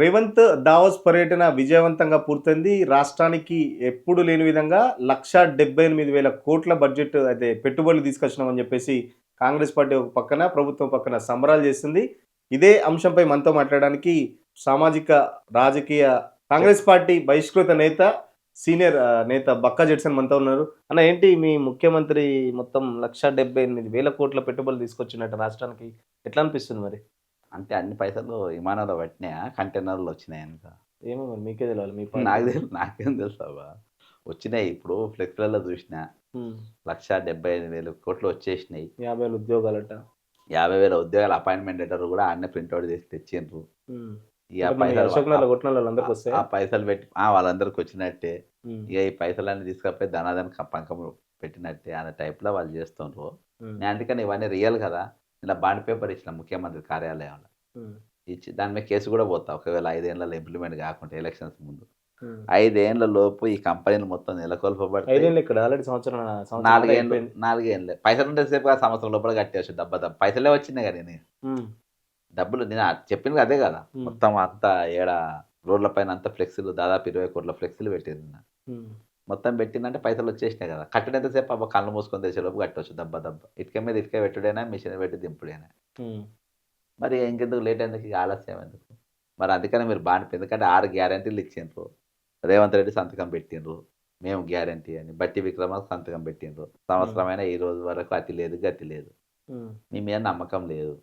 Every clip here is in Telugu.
రేవంత్ దావోస్ పర్యటన విజయవంతంగా పూర్తయింది. రాష్ట్రానికి ఎప్పుడు లేని విధంగా లక్ష డెబ్బై ఎనిమిది వేల కోట్ల బడ్జెట్ అయితే పెట్టుబడులు తీసుకొచ్చినామని చెప్పేసి కాంగ్రెస్ పార్టీ ఒక పక్కన ప్రభుత్వం పక్కన సంబరాలు చేస్తుంది ఇదే అంశంపై మనతో మాట్లాడడానికి సామాజిక రాజకీయ కాంగ్రెస్ పార్టీ బహిష్కృత నేత సీనియర్ నేత బక్కా జెడ్సన్ మనతో ఉన్నారు. అన్న ఏంటి మీ ముఖ్యమంత్రి మొత్తం లక్ష డెబ్బై ఎనిమిది వేల కోట్ల పెట్టుబడులు తీసుకొచ్చినట్టు రాష్ట్రానికి ఎట్లా అనిపిస్తుంది మరి? అంటే అన్ని పైసలు విమానంలో పట్టినాయా? కంటైనర్లు వచ్చినాయి అనుక ఏమో మరి మీకే తెలియాలి మీ. నాకు తెలుసు నాకేం తెలుసు అబ్బా. వచ్చినాయి ఇప్పుడు ఫ్లెక్స్లలో చూసిన. లక్ష డెబ్బై ఐదు వేలు కోట్లు వచ్చేసినాయి. యాభై వేల ఉద్యోగాలట. యాభై వేల ఉద్యోగాల అపాయింట్మెంట్ లెటర్ కూడా అన్నీ ప్రింట్అవుట్ చేసి తెచ్చిండ్రు. ఇక పైసలు ఆ పైసలు పెట్టి ఆ వాళ్ళందరికి వచ్చినట్టే. ఇక ఈ పైసలన్నీ తీసుకపోయి ధనాదాన్ని పంకం పెట్టినట్టే అనే టైప్లో వాళ్ళు చేస్తుండ్రు. అందుకని ఇవన్నీ రియల్ కదా. ఇలా బాండ్ పేపర్ ఇచ్చిన ముఖ్యమంత్రి కార్యాలయంలో. ఇచ్చి దాని మీద కేసు కూడా పోతా. ఒకవేళ ఐదేళ్ళలో ఇంప్లిమెంట్ కాకుండా ఎలక్షన్స్ ముందు. ఐదేళ్ళ లోపు ఈ కంపెనీలు మొత్తం నెలకొల్పబడతాయి. సంవత్సరం నాలుగేళ్ళు పైసలు ఉంటే సేపు ఆ సంవత్సరం లోపల కట్టేసి దెబ్బ దెబ్బ. పైసలే వచ్చినాయి కదా నేను. డబ్బులు నేను చెప్పింది అదే కదా. మొత్తం అంతా ఏడ రోడ్ల పైన అంతా ఫ్లెక్సీలు దాదాపు ఇరవై కోట్ల ఫ్లెక్సీలు పెట్టింది. మొత్తం పెట్టిందంటే పైసలు వచ్చేసినాయి కదా. కట్టినంతసేపు అబ్బా కళ్ళు మూసుకొని తెచ్చేలోపు కట్టవచ్చు దెబ్బ దెబ్బ. ఇటుక మీద ఇటుక పెట్టుడైనా మిషన్ పెట్టి దింపుడైనా. మరి ఇంకెందుకు? లేట్ ఎందుకు ఆలస్యం ఎందుకు? మరి అందుకనే మీరు బాగా ఎందుకంటే ఆరు గ్యారంటీలు ఇచ్చిండ్రు. రేవంత్ రెడ్డి సంతకం పెట్టిండ్రు. మేము గ్యారంటీ అని. బట్టి విక్రమ సంతకం పెట్టిండ్రు. సంవత్సరమైన ఈ రోజు వరకు అతి లేదు గతి లేదు. మీ మీద నమ్మకం లేదు.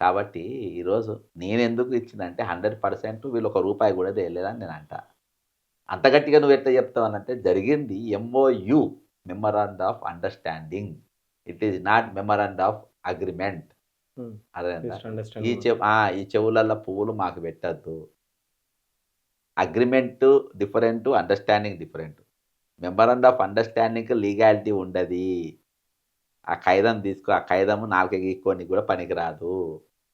కాబట్టి ఈరోజు నేను ఎందుకు ఇచ్చిందంటే హండ్రెడ్ పర్సెంట్ వీళ్ళు ఒక రూపాయి కూడా తేలేదని నేను అంట. అంత గట్టిగా నువ్వు ఎట్లా చెప్తావు అంటే జరిగింది MOU memorandum of understanding it is not memorandum of agreement Hmm. అదే. ఈ చెవు ఈ చెవులల్లో పువ్వులు మాకు పెట్టద్దు. Agreement different understanding different memorandum of understanding legality ఉండదు. ఆ ఖైదం తీసుకో ఆ ఖైదము నాలుక గీక్కొని కూడా పనికిరాదు.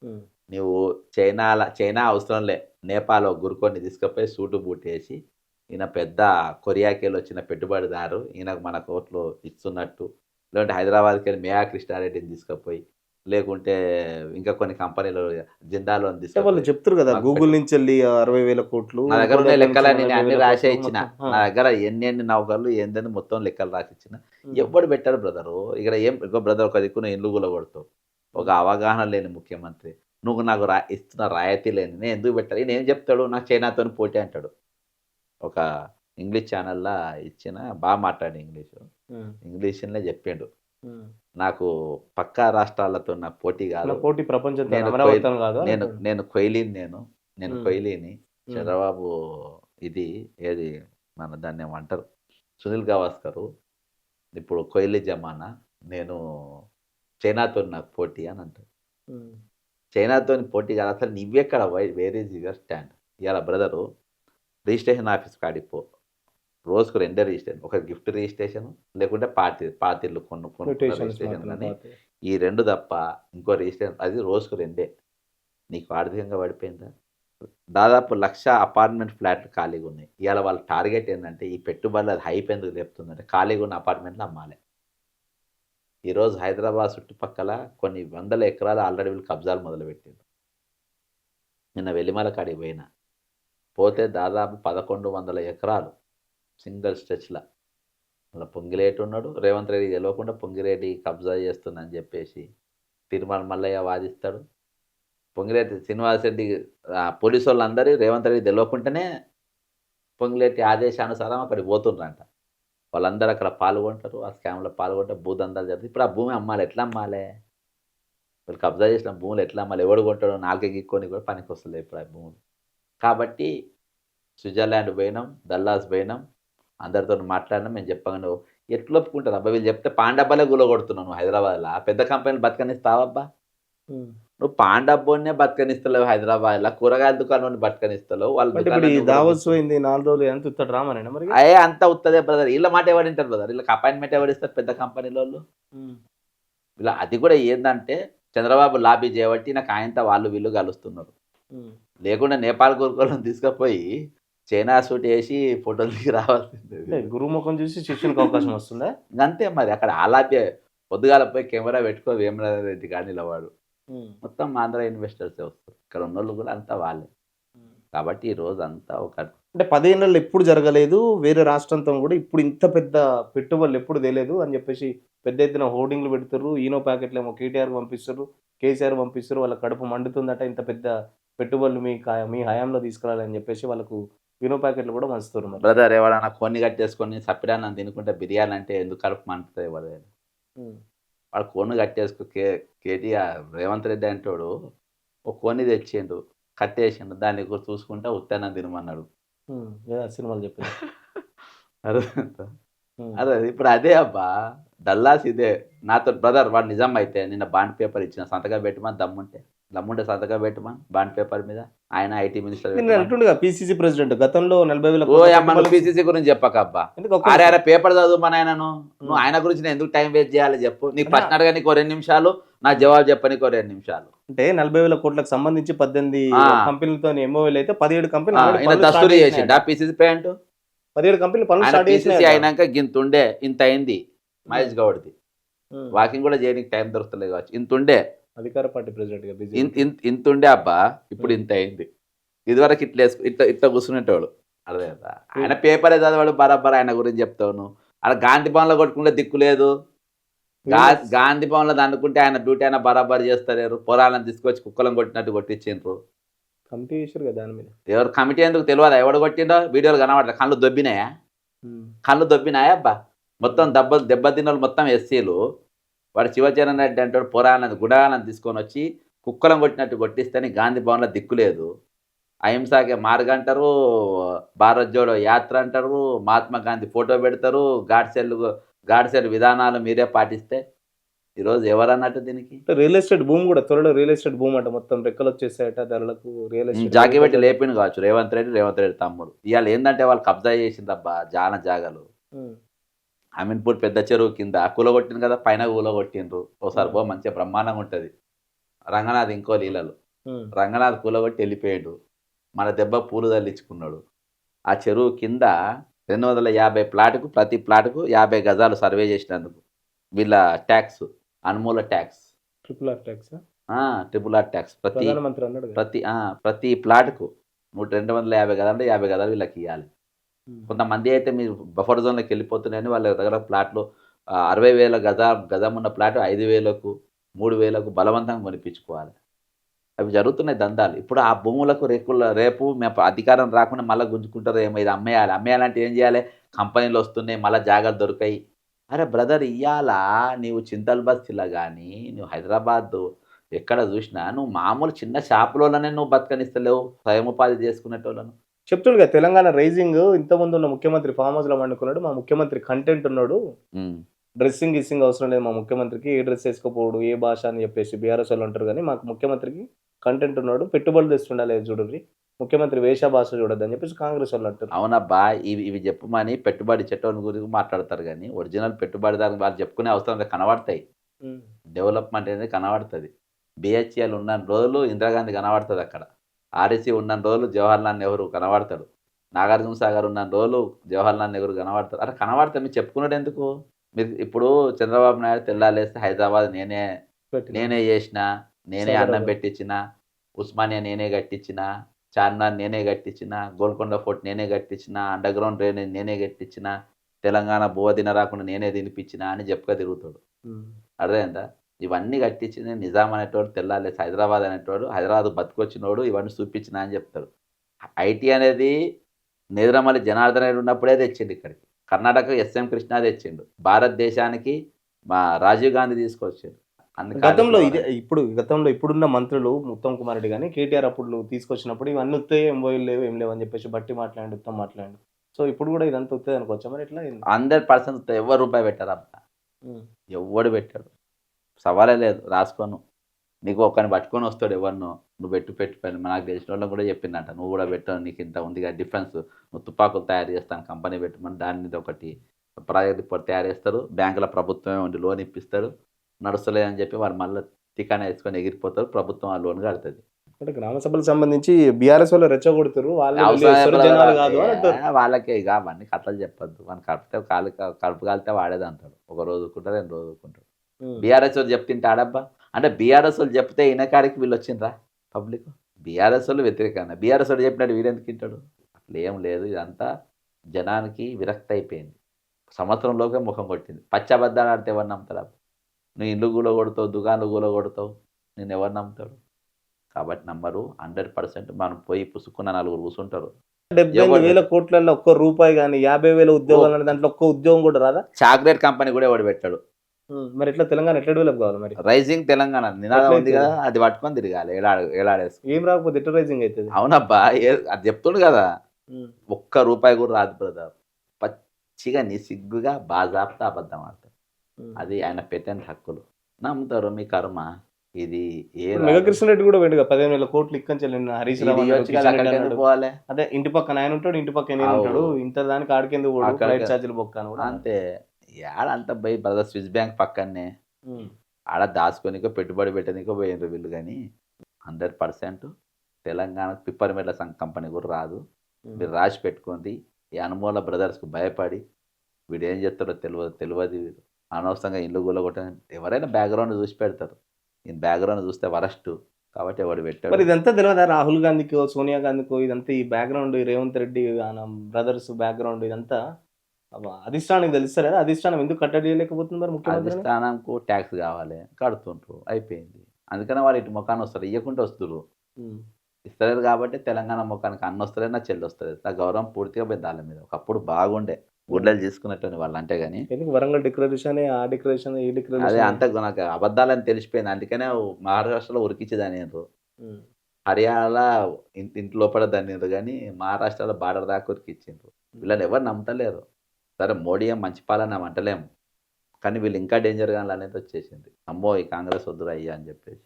ఉమ్. నువ్వు చైనాల చైనా అవసరం లే. నేపాల్ గురుకొని తీసుకుపోయి సూటు బూట్ వేసి ఈయన పెద్ద కొరియాకి వెళ్ళి వచ్చిన పెట్టుబడిదారు. ఈయనకు మన కోట్లు ఇస్తున్నట్టు లేదంటే హైదరాబాద్కి వెళ్ళి మేయా కృష్ణారెడ్డిని తీసుకుపోయి లేకుంటే ఇంకా కొన్ని కంపెనీలు జిందాలో వాళ్ళు చెప్తారు కదా గూగుల్ నుంచి వెళ్ళి అరవై వేల కోట్లు నా దగ్గర ఉన్న నేను అన్ని రాసే ఇచ్చిన. నా. దగ్గర ఎన్ని ఎన్ని నౌకర్లు ఏందని మొత్తం లెక్కలు రాసి ఇచ్చిన. ఎవడు పెట్టాడు బ్రదరు? ఇక్కడ ఏం ఇంకో బ్రదర్ ఒక దిక్కున ఇల్లు కూడా కొడతావు ఒక అవగాహన లేని ముఖ్యమంత్రి. నువ్వు నాకు రా ఇస్తున్న రాయితీ లేని. నేను ఎందుకు పెట్టాలి? ఏం చెప్తాడు? నాకు చైనాతో పోటీ అంటాడు. ఒక ఇంగ్లీష్ ఛానల్లో ఇచ్చిన బాగా మాట్లాడి ఇంగ్లీష్. ఉమ్. ఇంగ్లీష్లోనే చెప్పిండు. నాకు పక్కా రాష్ట్రాలతో నాకు పోటీ కాదు. పోటీ ప్రపంచంతో నేను నేను కొయిలీని నేను. నేను. కొయిలీని. చంద్రబాబు ఇది ఏది మన దాన్ని ఏమంటారు సునీల్ గవాస్కరు. ఇప్పుడు కొయిలీ జమానా. నేను చైనాతో నాకు పోటీ అని అంటారు. చైనాతో పోటీ కాదు. అసలు నువ్వెక్కడ వేర్ ఈజ్ యువర్ స్టాండ్? ఇవాళ బ్రదరు రిజిస్ట్రేషన్ ఆఫీస్ కాడిపో రోజుకు రెండే రిజిస్ట్రేషన్ ఒక గిఫ్ట్ రిజిస్ట్రేషన్ లేకుంటే పార్టీ పార్టీలు కొను కొనుక్కున్న రిజిస్ట్రేషన్ కానీ. ఈ రెండు తప్ప ఇంకో రిజిస్ట్రేషన్ అది రోజుకు రెండే. నీకు ఆర్థికంగా పడిపోయిందా? దాదాపు లక్ష అపార్ట్మెంట్ ఫ్లాట్లు ఖాళీగా ఉన్నాయి. ఇవాళ వాళ్ళ టార్గెట్ ఏంటంటే ఈ పెట్టుబడులు అది హైప్ ఎందుకు లేపుతుందంటే ఖాళీగా ఉన్న అపార్ట్మెంట్లు అమ్మాలి. ఈరోజు హైదరాబాద్ చుట్టుపక్కల కొన్ని వందల ఎకరాలు ఆల్రెడీ వీళ్ళు కబ్జాలు మొదలుపెట్టారు నిన్న వెలిమల కాడికి పోయినా. పోతే దాదాపు పదకొండు వందల ఎకరాలు సింగిల్ స్ట్రెచ్ల. మళ్ళీ పొంగిలేటి ఉన్నాడు. రేవంత్ రెడ్డి తెలియకుండా పొంగిరెడ్డి కబ్జా చేస్తుందని చెప్పేసి తిరుమల మల్లయ్య వాదిస్తాడు. పొంగిరెడ్డి శ్రీనివాస్ రెడ్డి పోలీసు వాళ్ళందరూ రేవంత్ రెడ్డి తెలియకుండానే పొంగిరెడ్డి ఆదేశానుసారం అక్కడికి పోతుండ్రంట. వాళ్ళందరూ అక్కడ పాల్గొంటారు. ఆ స్కామ్లో పాల్గొంటే భూదందాలు జరుగుతుంది ఇప్పుడు ఆ భూమి అమ్మాలి ఎట్లా అమ్మాలి? వీళ్ళు కబ్జా చేసిన భూములు ఎట్లా అమ్మాలి? ఎవడు కొంటాడో నాలుగే గీక్కొని కూడా పనికి వస్తుంది ఇప్పుడు ఆ భూములు. కాబట్టి స్విట్జర్లాండ్ పోయినాం దల్లాస్ పోయినాం. అందరితో మాట్లాడినా మేము చెప్పగానే ఎట్లా ఒప్పుకుంటారు? అబ్బా వీళ్ళు చెప్తే పాండబ్బాలే గులగొడుతున్నావు నువ్వు హైదరాబాద్లో. ఆ పెద్ద కంపెనీలు బతకనిస్తావబ్బా. నువ్వు పాండబ్బోనే బతకనిస్తలేవు హైదరాబాద్లో. కూరగాయల దుకాణం బతకనిస్తలేవు. వాళ్ళ నాలుగు రోజులు ఎంత రామనేనా మరి అయ్యే అంత ఉత్తదే బ్రదర్. వీళ్ళ మాట ఎవరింటారు బ్రదర్? వీళ్ళకి అపాయింట్మెంట్ ఎవరిస్తారు పెద్ద కంపెనీల వాళ్ళు. ఇలా అది కూడా ఏంటంటే చంద్రబాబు లాబీ చేయబట్టి నాకు ఆయనతో వాళ్ళు వీళ్ళు కలుస్తున్నారు. లేకుండా నేపాల్ గురుకులను తీసుకుపోయి చైనా సూట్ వేసి ఫోటోలు దిగి రావాల్సిందే. అంటే గురువు ముఖం చూసి శిష్యునికి అవకాశం వస్తుందా? అంతే మరి అక్కడ ఆలాప్య పొద్దుగాల పోయి కెమెరా పెట్టుకో వేమరాజ రెడ్డి కానీ నిలవాడు ఉమ్. మొత్తం ఆంధ్ర ఇన్వెస్టర్సే వస్తారు. ఇక్కడ ఉన్న వాళ్ళు కూడా అంతా వాళ్ళే. కాబట్టి ఈ రోజు అంతా ఒక అంటే పదేళ్ళలో ఎప్పుడు జరగలేదు వేరే రాష్ట్రంతో కూడా ఇప్పుడు ఇంత పెద్ద పెట్టుబడులు ఎప్పుడు తెలియదు అని చెప్పేసి పెద్ద ఎత్తున హోర్డింగ్లు పెడతారు ఈనో ప్యాకెట్లు ఏమో కేటీఆర్ పంపిస్తారు కేసీఆర్ పంపిస్తారు వాళ్ళ కడుపు మండుతుందట ఇంత పెద్ద పెట్టుబడులు మీ మీ హయాంలో తీసుకురాలని చెప్పేసి వాళ్ళకు ఈనో ప్యాకెట్లు కూడా మంచుతారు మరి. బ్రదర్ ఎవడన్నా కొన్ని కట్టేసుకొని సప్పిడాన్ని తినుకుంటే బిర్యానీ అంటే ఎందుకు కడుపు మంటుతుంది ఎవరైనా. వాడు కోను కట్టేసుకో కే కేటీఆర్ రేవంత్ రెడ్డి అంటాడు ఒక కోని తెచ్చిండు కట్టేసిండు దాన్ని కూడా చూసుకుంటా ఉత్తానం తినమన్నాడు. సినిమాలు అర్థమైందా? అదే ఇప్పుడు అదే అబ్బా డల్లాస్ ఇదే. నాతో బ్రదర్ వాడు నిజం అయితే నిన్న బాండ్ పేపర్ ఇచ్చిన సంతకం పెట్టమని దమ్ముంటే. దమ్ముంటే సంతకం పెట్టమని బాండ్ పేపర్ మీద? ఆయన ఐటీ మినిస్టర్ పిసిసి ప్రెసిడెంట్ గతంలో నలభై వేల పీసీసీ గురించి చెప్పక అబ్బా. ఎందుకు ఒక్క అరే అరే. పేపర్ చదువుమని ఆయనను నువ్వు. ఆయన గురించి నేను ఎందుకు టైం వేస్ట్ చేయాలి చెప్పు. నీకు అన్నా. ప్రశ్న అడగనికి రెండు నిమిషాలు. నా జవాబు చెప్పనీకో రెండు నిమిషాలు. అంటే నలభై వేల కోట్లకు సంబంధించి పద్దెనిమిది ఆ. కంపెనీలతో ఎంఓఎల్ అయితే పదిహేడు కంపెనీలు ఆ, start దస్తూరి. చేసిండా పీసీసీ ప్యాంటు పదిహేడు కంపెనీలు పనులు స్టార్ట్ పీసీసీ చేసినాయి అయినాక గింత ఉండే ఇంత అయింది. మహేష్ గౌడ్ది. వాకింగ్ కూడా చేయడానికి టైం దొరుకుతలేదు కావచ్చు. ఇంత ఉండే అధికార పార్టీ ప్రెసిడెంట్గా బిజీ ఇంత ఉండే అబ్బా ఇప్పుడు ఇంత అయింది. ఇదివరకు ఇట్లా ఇట్లా ఇట్లా కూర్చునేటోడు అర్థమైందా? ఆయన పేపరే చదవాడు బరాబర్ ఆయన గురించి నువ్వు అక్కడ గాంధీ భవన్లో కొట్టుకుంటే దిక్కు లేదు. గా- గాంధీ భవన్లో దండుకుంటే ఆయన డ్యూటీ అయినా బరాబర్ చేస్తలేరు. పొరాలను తీసుకొచ్చి కుక్కలం కొట్టినట్టు కొట్టించిండ్రు. కమిటీ చేశారు కదా దాని మీద. ఎవరు కమిటీ ఎందుకు తెలియదా ఎవడు కొట్టిండో? వీడియోలు కనబడలే. కళ్ళు దొబ్బినాయా? కళ్ళు దొబ్బినాయా అబ్బా? మొత్తం దెబ్బ దెబ్బతిన్న మొత్తం ఎస్సీలు. వాడు శివచరణ్ రెడ్డి అంటాడు పురాణం గుడాలను తీసుకొని వచ్చి కుక్కలం కొట్టినట్టు కొట్టిస్తేనే గాంధీ భవన్లో దిక్కులేదు అహింసాకి మార్గంటారు భారత్ జోడో యాత్ర అంటారు మహాత్మా గాంధీ ఫోటో పెడతారు గాడ్సెల్ గాడ్సెల్ విధానాలు మీరే పాటిస్తే ఈరోజు ఎవరన్నట్టు దీనికి? రియల్ ఎస్టేట్ భూమి కూడా త్వరలో రియల్ ఎస్టేట్ భూమి అంట మొత్తం రెక్కలు వచ్చేసాయట ధరలకు రియల్ ఎస్టేట్ జాకి పెట్టి లేపిన కావచ్చు రేవంత్ రెడ్డి రేవంత్ రెడ్డి తమ్ముడు. ఇవాళ ఏంటంటే వాళ్ళు కబ్జా చేసిందబ్బా జాన జాగలు. అమీన్పూర్ పెద్ద చెరువు కింద కూలగొట్టింది కదా పైన కూలగొట్టిండ్రు. ఒకసారి పో మంచిగా బ్రహ్మాండంగా ఉంటుంది. రంగనాథ్ ఇంకో లీలలు. రంగనాథ్ కూలగొట్టి వెళ్ళిపోయాడు. మన దెబ్బ పూలు తల్లించుకున్నాడు. ఆ చెరువు కింద రెండు వందల యాభై ప్లాట్కు ప్రతి ప్లాట్కు యాభై గజాలు సర్వే చేసినందుకు వీళ్ళ tax అనుమూల tax. Triple R tax triple R tax. ప్రతి. ప్రతి ఆ, ప్రతి ప్లాట్కు నూట రెండు వందల యాభై గదాలు అంటే యాభై గదాలు వీళ్ళకి ఇవ్వాలి. Hmm. కొంతమంది అయితే మీరు బఫర్ జోన్లోకి వెళ్ళిపోతున్నాయని వాళ్ళ దగ్గర ప్లాట్లు అరవై వేల గజ గజం ఉన్న ప్లాట్ ఐదు వేలకు మూడు వేలకు బలవంతంగా కొనిపించుకోవాలి. అవి జరుగుతున్నాయి దందాలు. ఇప్పుడు ఆ భూములకు రేకుల రేపు మేము అధికారం రాకుండా మళ్ళీ గుంజుకుంటారు ఏమో ఇది అమ్మేయాలి. అమ్మేయాలంటే ఏం చేయాలి? కంపెనీలు వస్తున్నాయి మళ్ళీ జాగ్రత్త దొరికాయి. అరే బ్రదర్ ఇయ్యాల నీవు చింతల్ బస్తీలో కానీ నువ్వు హైదరాబాద్ ఎక్కడ చూసినా నువ్వు మామూలు చిన్న షాపులోనే నువ్వు బతకనిస్తలేవు. స్వయం ఉపాధి చేసుకునేటోళ్ళను. చెప్తుండు కదా తెలంగాణ రైజింగ్ ఇంతకుముందు ఉన్న ముఖ్యమంత్రి ఫామ్ హౌస్లో వండుకున్నాడు మా ముఖ్యమంత్రి కంటెంట్ ఉన్నాడు. డ్రెస్సింగ్ గిస్సింగ్ అవసరం లేదు మా ముఖ్యమంత్రికి ఏ డ్రెస్ వేసుకోపోడు ఏ భాష అని చెప్పేసి బీఆర్ఎస్ వాళ్ళు అంటారు కానీ మాకు ముఖ్యమంత్రికి కంటెంట్ ఉన్నాడు పెట్టుబడులు తెస్తుండాలి చూడండి. ముఖ్యమంత్రి వేష భాష చూడొద్దు అని చెప్పేసి కాంగ్రెస్ వాళ్ళు అంటారు. అవునబ్బా ఇవి ఇవి చెప్పమని పెట్టుబడి చట్టం గురించి మాట్లాడతారు కానీ ఒరిజినల్ పెట్టుబడిదారు వాళ్ళు చెప్పుకునే అవసరం లేదు కనబడతాయి. డెవలప్మెంట్ అనేది కనబడుతుంది. బిహెచ్ఎల్ ఉన్న రోజులు ఇందిరాగాంధీ కనబడుతుంది అక్కడ. ఆర్ఎస్సీ ఉన్న రోజులు జవహర్లాల్ నెహ్రూ కనబడతాడు నాగార్జున సాగర్ ఉన్న రోజులు జవహర్లాల్ నెహ్రూ కనబడతాడు అరే కనబడతాయి మీరు చెప్పుకున్నాడు ఎందుకు మీరు ఇప్పుడు చంద్రబాబు నాయుడు తెల్లాలేస్తే హైదరాబాద్ నేనే. నేనే చేసిన నేనే అన్నం. పెట్టించిన ఉస్మానియా నేనే కట్టించిన చార్మినార్ నేనే కట్టించిన గోల్కొండ ఫోర్ట్ నేనే కట్టించిన అండర్ గ్రౌండ్ డ్రైనేజ్ నేనే కట్టించిన తెలంగాణ బువ్వ తిన రాకుండా నేనే తినిపించిన అని చెప్పుగా తిరుగుతాడు. అర్థమైందా ఇవన్నీ కట్టించింది నిజాం అనేటోడు తెల్లాలేసి హైదరాబాద్ అనేటోడు హైదరాబాద్ బతుకొచ్చినోడు ఇవన్నీ చూపించిన అని చెప్తాడు. ఐటీ అనేది నేదురమల్లి జనార్దన్ రెడ్డి ఉన్నప్పుడే తెచ్చిండు ఇక్కడికి. కర్ణాటక ఎస్ఎం కృష్ణ తెచ్చిండు. భారతదేశానికి మా రాజీవ్ గాంధీ తీసుకొచ్చిండు. గతంలో ఇదే ఇప్పుడు గతంలో ఇప్పుడున్న మంత్రులు ఉత్తమ్ కుమార్ రెడ్డి కానీ కేటీఆర్ అప్పుడు తీసుకొచ్చినప్పుడు ఇవన్నీ వస్తాయి ఏం పోయి లేవు ఏం లేవు అని చెప్పేసి బట్టి మాట్లాడి ఉత్తమ్ మాట్లాడి. సో ఇప్పుడు కూడా ఇదంతా వస్తుంది అనుకోవచ్చా మరి ఎట్లా హండ్రెడ్ పర్సెంట్ ఎవరు రూపాయి పెట్టారు అబ్బా. ఎవడు పెట్టాడు? సవాలే లేదు రాసుకోను. నీకు ఒకరిని పట్టుకొని వస్తాడు ఎవరినో నువ్వు పెట్టు పెట్టు పని నాకు తెలిసిన వాళ్ళని కూడా చెప్పిందంట నువ్వు కూడా పెట్టు నీకు ఇంత ఉంది కదా డిఫరెన్స్ నువ్వు తుపాకులు తయారు చేస్తాను కంపెనీ పెట్టమని దాని మీద ఒకటి. ప్రాజెక్ట్ ఇప్పుడు తయారు చేస్తారు బ్యాంకుల ప్రభుత్వమే ఉండి లోన్ ఇప్పిస్తారు నడుస్తలేదని చెప్పి వాడు మళ్ళీ టికానా వేసుకొని ఎగిరిపోతారు ప్రభుత్వం ఆ లోన్ కడుతుంది. అంటే గ్రామ సభలకు సంబంధించి బీఆర్ఎస్ వాళ్ళు రెచ్చగొడుతారు వాళ్ళకే ఇక అవన్నీ కథలు చెప్పొద్దు. మన కడిపితే కాలు కడుపు కాలితే వాడేది అంటాడు ఒక రోజు రెండు రోజు. బీఆర్ఎస్ వాళ్ళు చెప్తుంటే ఆడబ్బా. అంటే బీఆర్ఎస్ వాళ్ళు చెప్తే ఈయన కాడికి వీళ్ళు వచ్చిండ్రా పబ్లిక్? బీఆర్ఎస్ వాళ్ళు వ్యతిరేకంగా బీఆర్ఎస్ వాడు చెప్పినట్టు వీరెందుకు తింటాడు? అట్లా ఏం లేదు. ఇదంతా జనానికి విరక్తి అయిపోయింది. సంవత్సరంలోకే ముఖం కొట్టింది. పచ్చబద్దాలు ఆడితే ఎవరు నమ్ముతారా నువ్వు ఇల్లు గూల కొడతావు దుకాణాలు గూల కొడతావు నేను ఎవరు నమ్ముతాడు కాబట్టి నమ్మరు హండ్రెడ్ పర్సెంట్ మనం పోయి పుసుకున్న నలుగురు కూర్చుంటారు డెబ్బై వేల కోట్లలో ఒక్క రూపాయి కానీ యాభై వేల ఉద్యోగాలు దాంట్లో ఒక్క ఉద్యోగం కూడా రాదా? చాక్లెట్ కంపెనీ కూడా ఎవడు పెట్టాడు? మరి ఎట్లా తెలంగాణ ఎట్లా డెవలప్ కావాలి మరి? రైజింగ్ తెలంగాణ నినాదం ఉంది? కదా అది పట్టుకొని తిరగాలి ఏలాడు ఏలాడేసి ఏం రాకపోతే ఎట్లా రైజింగ్ అవుతుంది? అవునబ్బా అది చెప్తుండు కదా. ఒక్క రూపాయి కూడా రాదు బ్రదర్. పచ్చిగా నిసిగ్గుగా బాజాప్తా అబద్ధం ఆడతారు. అది ఆయన పెట్టని హక్కులు. నమ్ముతారు మీ కర్మ. ఇది ఏ మెగా కృష్ణ రెడ్డి కూడా వెంటగా పదిహేను వేల కోట్లు ఇక్కడి నుంచి హరీష్ రావు పోవాలి? అదే ఇంటి పక్కన ఆయన ఉంటాడు ఇంటి పక్కన. ఉంటాడు ఇంత దానికి ఆడికెందుకు ఛార్జీలు బొక్క అంతే. యాడ అంత పోయి బ్రదర్ స్విస్ బ్యాంక్ పక్కనే. ఆడ దాచుకోనికో పెట్టుబడి పెట్టడానికో పోయినరు వీళ్ళు కానీ హండ్రెడ్ పర్సెంట్ తెలంగాణ పిప్పర్మెట్ల సంఘ కంపెనీ కూడా రాదు. మీరు రాసి పెట్టుకుంది ఈ అనుమూల బ్రదర్స్కి భయపడి వీడు ఏం చేస్తాడో తెలియదు తెలియదు వీడు. అనవసరంగా ఇల్లు గుల్లగొట్ట ఎవరైనా బ్యాక్గ్రౌండ్ చూసి పెడతారు. ఈ బ్యాక్గ్రౌండ్ చూస్తే వరస్ట్. కాబట్టి ఎవడు మరి పెట్టాడు ఇదంతా తెలియదా రాహుల్ గాంధీకో సోనియా గాంధీకో ఇదంతా ఈ background Revanth Reddy brothers background ఇదంతా. అబ్బా, అధిష్టానానికి తెలుస్తలేదా అధిష్టానం ఎందుకు కట్టడి చేయలేకపోతుంది మరి ముఖ్యమంత్రి అధిష్టానంకు ట్యాక్స్ కావాలి కడుతుంటారు అయిపోయింది. అందుకనే వాళ్ళు ఇటు ముఖాన్ని వస్తారు ఇవ్వకుంటే వస్తున్నారు ఇస్తలేరు కాబట్టి తెలంగాణ ముఖానికి అన్న వస్తలేదు నా చెల్లి వస్తలేదు. నా గౌరవం పూర్తిగా పోయింది దాని మీద. ఒకప్పుడు బాగుండే గుడ్డలు తీసుకున్నట్టు వాళ్ళు అంటే కానీ వరంగల్ డిక్లరేషన్ ఆ డిక్లరేషన్ ఈ అదే డిక్లరేషన్ అంత నాకు అబద్ధాలని తెలిసిపోయింది. అందుకనే మహారాష్ట్రలో ఉరికిచ్చేదాని హర్యానాలో ఇంటి ఇంటి లోపల దాన్ని కానీ మహారాష్ట్రలో బార్డర్ దాకా ఉరికిచ్చిండ్రు. వీళ్ళని ఎవరు నమ్మతలేరు. సరే మోడీ ఏం మంచి పాలన అంటలేము కానీ వీళ్ళు ఇంకా డేంజర్గా అనేది వచ్చేసింది. అమ్మో ఈ కాంగ్రెస్ వద్దురా అయ్యా అని చెప్పేసి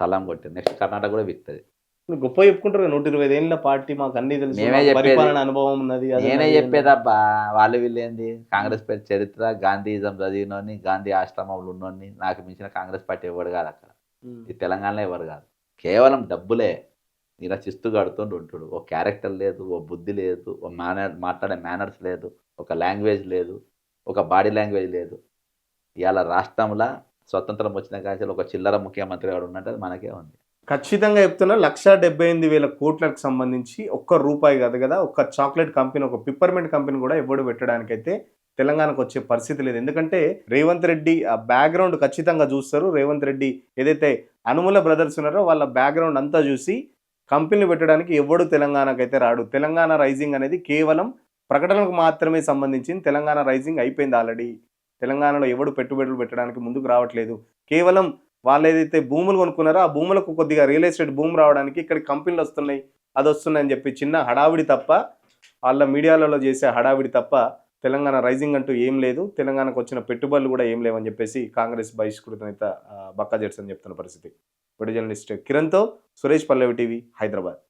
సలాం కొట్టింది నెక్స్ట్ కర్ణాటక కూడా విక్తది. గొప్ప చెప్పుకుంటారు నూట ఇరవై ఏళ్ళ పార్టీ మాకు అన్ని తెలుసు. అనుభవం ఉన్నది నేనే చెప్పేదబ్బా వాళ్ళు వీళ్ళు ఏంది కాంగ్రెస్ పార్టీ చరిత్ర గాంధీయిజం చదివినోని గాంధీ ఆశ్రమంలో ఉన్నోని నాకు మించిన కాంగ్రెస్ పార్టీ ఎవరు కాదు అక్కడ. ఈ తెలంగాణలో ఎవరు కాదు. కేవలం డబ్బులే. ఇలా చిస్తు కడుతుండు ఉంటాడు. ఓ క్యారెక్టర్ లేదు ఓ బుద్ధి లేదు ఓ మేనర్ మాట్లాడే మేనర్స్ లేదు. ఒక లాంగ్వేజ్ లేదు ఒక బాడీ లాంగ్వేజ్ లేదు. ఇవాళ రాష్ట్రంలో స్వతంత్రం వచ్చిన కాసేపు ఒక చిల్లర ముఖ్యమంత్రి గారు ఉన్నట్టు అది మనకే ఉంది. ఖచ్చితంగా చెప్తున్నా లక్ష డెబ్బై ఎనిమిది వేల కోట్లకు సంబంధించి ఒక్క రూపాయి కాదు కదా ఒక్క చాక్లెట్ కంపెనీ ఒక పిప్పర్మెంట్ కంపెనీ కూడా ఎవడు పెట్టడానికైతే తెలంగాణకు వచ్చే పరిస్థితి లేదు. ఎందుకంటే రేవంత్ రెడ్డి ఆ బ్యాక్గ్రౌండ్ ఖచ్చితంగా చూస్తారు. రేవంత్ రెడ్డి ఏదైతే అనుముల బ్రదర్స్ ఉన్నారో వాళ్ళ బ్యాక్గ్రౌండ్ అంతా చూసి కంపెనీలు పెట్టడానికి ఎవడు తెలంగాణకైతే రాడు. తెలంగాణ రైజింగ్ అనేది కేవలం ప్రకటనకు మాత్రమే సంబంధించింది. తెలంగాణ రైజింగ్ అయిపోయింది ఆల్రెడీ. తెలంగాణలో ఎవడు పెట్టుబడులు పెట్టడానికి ముందుకు రావట్లేదు. కేవలం వాళ్ళు ఏదైతే భూములు కొనుక్కున్నారో ఆ భూములకు కొద్దిగా రియల్ ఎస్టేట్ భూమి రావడానికి ఇక్కడ కంపెనీలు వస్తున్నాయి. అది వస్తున్నాయని చెప్పి చిన్న హడావిడి తప్ప వాళ్ళ మీడియాలలో చేసే హడావిడి తప్ప తెలంగాణ రైజింగ్ అంటూ ఏం లేదు. తెలంగాణకు వచ్చిన పెట్టుబడులు కూడా ఏం లేవని చెప్పేసి కాంగ్రెస్ బహిష్కృత నేత బక్కా జెట్స్ అని చెప్తున్న పరిస్థితి. వీడియో జర్నలిస్ట్ కిరణ్తో సురేష్ పల్లవి టీవీ హైదరాబాద్.